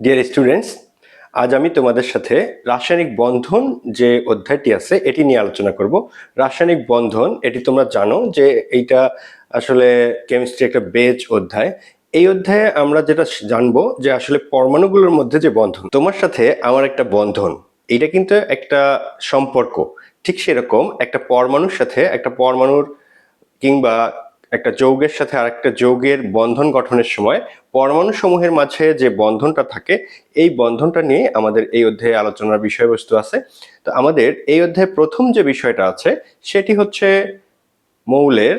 Dear students আজ আমি তোমাদের সাথে রাসায়নিক বন্ধন যে অধ্যায়টি আছে, এটি নিয়ে আলোচনা করব। রাসায়নিক বন্ধন, এটি তোমরা জানো যে এইটা আসলে কেমিস্ট্রি একটা বেজ অধ্যায়। এই অধ্যায়ে আমরা যেটা জানব যে আসলে পরমাণুগুলোর মধ্যে যে বন্ধন, তোমার সাথে আমার একটা বন্ধন এটা কিন্তু একটা সম্পর্ক। ঠিক সেরকম একটা পরমাণুর সাথে একটা পরমাণুর কিংবা একটা যৌগের সাথে আরেকটা যৌগের বন্ধন গঠনের সময় পরমাণু সমূহের মাঝে যে বন্ধনটা থাকে, এই বন্ধনটা নিয়ে আমাদের এই অধ্যায়ে আলোচনার বিষয়বস্তু আছে। তো আমাদের এই অধ্যায়ে প্রথম যে বিষয়টা আছে, সেটি হচ্ছে মৌলের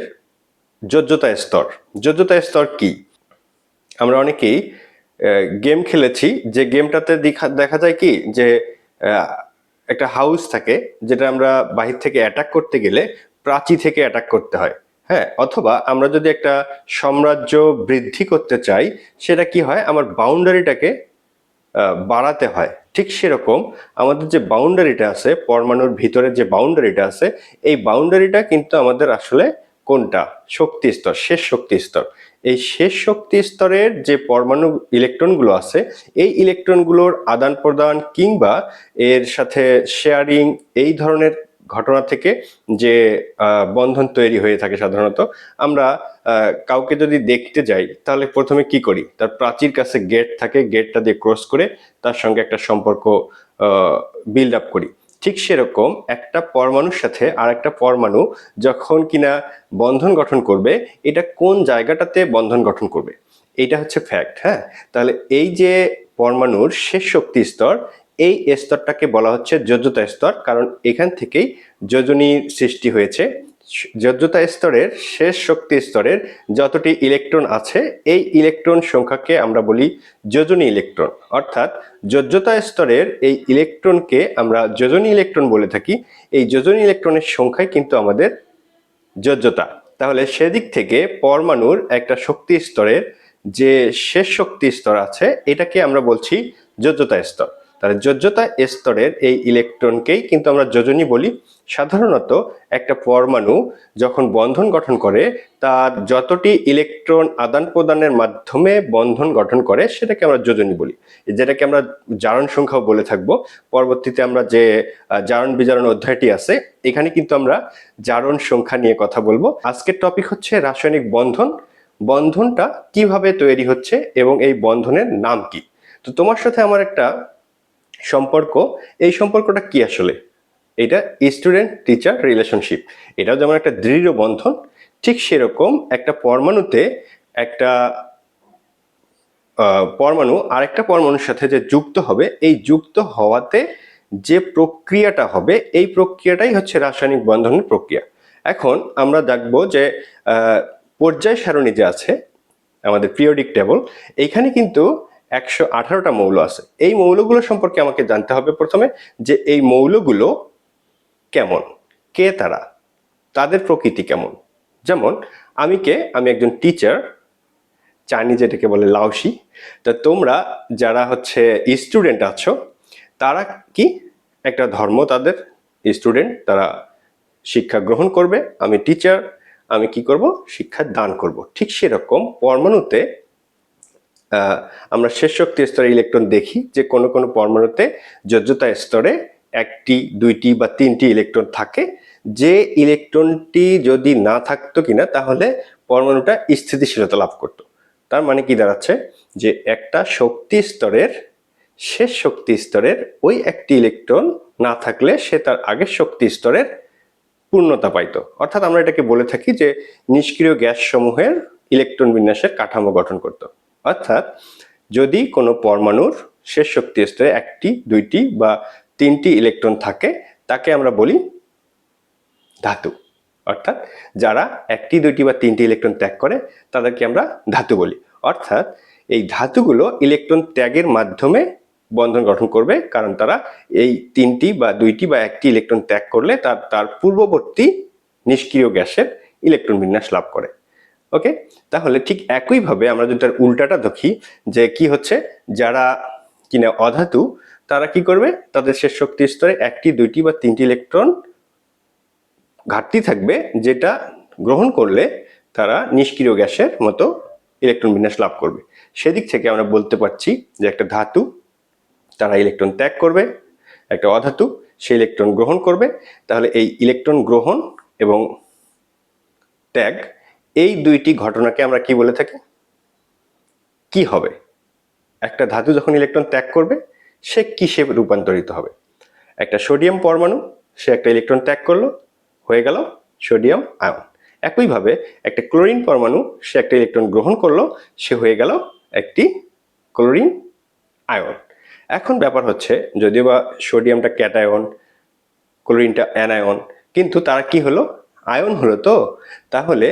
যোজ্যতা স্তর। যোজ্যতা স্তর কি? আমরা অনেকেই গেম খেলেছি, যে গেমটাতে দেখা দেখা যায় কি, যে একটা হাউস থাকে, যেটা আমরা বাহির থেকে অ্যাটাক করতে গেলে প্রাচী থেকে অ্যাটাক করতে হয়। হ্যাঁ অথবা আমরা যদি একটা সাম্রাজ্য বৃদ্ধি করতে চাই, সেটা কি হয়? আমার বাউন্ডারিটাকে বাড়াতে হয়। ঠিক সেরকম আমাদের যে বাউন্ডারিটা আছে, পরমাণুর ভিতরে যে বাউন্ডারিটা আছে, এই বাউন্ডারিটা কিন্তু আমাদের আসলে কোনটা? শক্তি স্তর, শেষ শক্তি স্তর। এই শেষ শক্তি স্তরের যে পরমাণু ইলেকট্রনগুলো আছে, এই ইলেকট্রনগুলোর আদান প্রদান কিংবা এর সাথে শেয়ারিং এই ধরনের ঘটনা থেকে যে বন্ধন তৈরি হয়ে থাকে সাধারণত, আমরা কাউকে যদি দেখতে যাই, তাহলে প্রথমে কি করি? তার প্রাচীর কাছে গেট থাকে গেটটা দিয়ে ক্রস করে তার সঙ্গে একটা সম্পর্ক বিল্ড আপ করি। ঠিক সেরকম একটা পরমাণুর সাথে আর একটা পরমাণু যখন কিনা বন্ধন গঠন করবে, এটা কোন জায়গাটাতে বন্ধন গঠন করবে? এটা হচ্ছে ফ্যাক্ট হ্যাঁ? তাহলে এই যে পরমাণুর শেষ শক্তি স্তর এই স্তরটাকে বলা হচ্ছে যোজ্যতা স্তর, কারণ এখান থেকেই যোজনীর সৃষ্টি হয়েছে। যোজ্যতা স্তরের শেষ শক্তি স্তরের যতটি ইলেকট্রন আছে, এই ইলেকট্রন সংখ্যাকে আমরা বলি যোজনী ইলেকট্রন। অর্থাৎ যোজ্যতা স্তরের এই ইলেকট্রনকে আমরা যোজনী ইলেকট্রন বলে থাকি। এই যোজনী ইলেকট্রনের সংখ্যাই কিন্তু আমাদের যোজ্যতা তাহলে সেদিক থেকে পরমাণুর একটা শক্তি স্তরের যে শেষ শক্তি স্তর আছে, এটাকে আমরা বলছি যোজ্যতা স্তর। তাহলে যোজ্যতা স্তরের এই ইলেকট্রনকেই কিন্তু আমরা যোজনী বলি। সাধারণত একটা পরমাণু যখন বন্ধন গঠন করে, তার যতটি ইলেকট্রন আদান প্রদানের মাধ্যমে বন্ধন গঠন করে, সেটাকে আমরা যোজনী বলি। যেটাকে আমরা জারণ সংখ্যাও বলে থাকব। পরবর্তীতে আমরা যে জারণ বিজারণ অধ্যায়টি আছে, এখানে কিন্তু আমরা জারণ সংখ্যা নিয়ে কথা বলব। আজকের টপিক হচ্ছে রাসায়নিক বন্ধন। বন্ধনটা কীভাবে তৈরি হচ্ছে এবং এই বন্ধনের নাম কি? তো তোমার সাথে আমার একটা সম্পর্ক, এই সম্পর্কটা কি আসলে? এটা স্টুডেন্ট টিচার রিলেশনশিপ এটাও যেমন একটা দৃঢ় বন্ধন, ঠিক সেরকম একটা পরমাণুতে একটা পরমাণু আরেকটা পরমাণুর সাথে যে যুক্ত হবে, এই যুক্ত হওয়াতে যে প্রক্রিয়াটা হবে, এই প্রক্রিয়াটাই হচ্ছে রাসায়নিক বন্ধনের প্রক্রিয়া। এখন আমরা দেখব যে পর্যায় সারণী যে আছে, আমাদের পিরিয়ডিক টেবল এইখানে কিন্তু একশো আঠারোটা মৌল আছে। এই মৌলগুলো সম্পর্কে আমাকে জানতে হবে প্রথমে যে এই মৌলগুলো কেমন? কে তারা? তাদের প্রকৃতি কেমন? যেমন, আমি কে? আমি একজন টিচার চাইনি যেটাকে বলে লাউসি তা তোমরা যারা হচ্ছে স্টুডেন্ট আছো, তারা কি একটা ধর্ম তাদের? স্টুডেন্ট তারা শিক্ষা গ্রহণ করবে, আমি টিচার আমি কি করব? শিক্ষা দান করব। ঠিক সেরকম পরমাণুতে আমরা শেষ শক্তি স্তরে ইলেকট্রন দেখি যে কোনো কোনো পরমাণুতে যোজ্যতা স্তরে একটি, দুইটি বা তিনটি ইলেকট্রন থাকে। যে ইলেকট্রনটি যদি না থাকতো কিনা, তাহলে পরমাণুটা স্থিতিশীলতা লাভ করতো। তার মানে কি দাঁড়াচ্ছে? যে একটা শক্তি স্তরের, শেষ শক্তি স্তরের ওই একটি ইলেকট্রন না থাকলে সে তার আগের শক্তি স্তরের পূর্ণতা পাইতো। অর্থাৎ আমরা এটাকে বলে থাকি যে নিষ্ক্রিয় গ্যাস সমূহের ইলেকট্রন বিন্যাসের কাঠামো গঠন করত। অর্থাৎ যদি কোনো পরমাণুর শেষ শক্তি স্তরে একটি, দুইটি বা তিনটি ইলেকট্রন থাকে, তাকে আমরা বলি ধাতু। অর্থাৎ যারা একটি, দুইটি বা তিনটি ইলেকট্রন ত্যাগ করে, তাদেরকে আমরা ধাতু বলি। অর্থাৎ এই ধাতুগুলো ইলেকট্রন ত্যাগের মাধ্যমে বন্ধন গঠন করবে, কারণ তারা এই তিনটি বা দুইটি বা একটি ইলেকট্রন ত্যাগ করলে তার তার পূর্ববর্তী নিষ্ক্রিয় গ্যাসের ইলেকট্রন বিন্যাস লাভ করে। ওকে তাহলে ঠিক একইভাবে আমরা যদি তার উল্টাটা দেখি, যে কি হচ্ছে? যারা কিনা অধাতু, তারা কি করবে? তাদের শেষ শক্তি স্তরে একটি, দুইটি বা তিনটি ইলেকট্রন ঘাটতি থাকবে, যেটা গ্রহণ করলে তারা নিষ্ক্রিয় গ্যাসের মতো ইলেকট্রন বিন্যাস লাভ করবে। সেদিক থেকে আমরা বলতে পারছি যে একটা ধাতু, তারা ইলেকট্রন ত্যাগ করবে, একটা অধাতু, সে ইলেকট্রন গ্রহণ করবে। তাহলে এই ইলেকট্রন গ্রহণ এবং ত্যাগ এই দুইটি ঘটনাকে আমরা কি বলে থাকি? কি হবে? একটা ধাতু যখন ইলেকট্রন ত্যাগ করবে, সে কিসে রূপান্তরিত হবে? একটা সোডিয়াম পরমাণু, সে একটা ইলেকট্রন ত্যাগ করল, হয়ে গেল সোডিয়াম আয়ন একইভাবে একটা ক্লোরিন পরমাণু, সে একটা ইলেকট্রন গ্রহণ করল, সে হয়ে গেল একটি ক্লোরিন আয়ন এখন ব্যাপার হচ্ছে, যদিও বা সোডিয়ামটা ক্যাটায়ন ক্লোরিনটা অ্যানায়ন কিন্তু তারা কি হলো? আয়ন হলো তো। তাহলে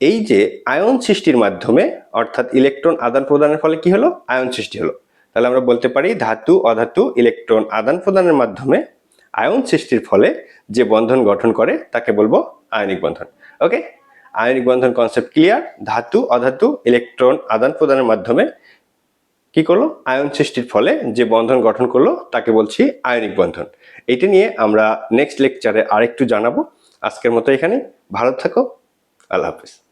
এই যে আয়ন সৃষ্টির মাধ্যমে, অর্থাৎ ইলেকট্রন আদান প্রদানের ফলে কি হলো? আয়ন সৃষ্টি হলো। তাহলে আমরা বলতে পারি ধাতু, অধাতু, ইলেকট্রন আদান প্রদানের মাধ্যমে আয়ন সৃষ্টির ফলে যে বন্ধন গঠন করে, তাকে বলব আয়নিক বন্ধন। ওকে? আয়নিক বন্ধন কনসেপ্ট ক্লিয়ার ধাতু, অধাতু, ইলেকট্রন আদান প্রদানের মাধ্যমে কি করল? আয়ন সৃষ্টির ফলে যে বন্ধন গঠন করল, তাকে বলছি আয়নিক বন্ধন। এটা নিয়ে আমরা নেক্সট লেকচারে আরেকটু জানাব। আজকের মতো এখানে ভালো থাকো। আল্লাহ হাফিজ।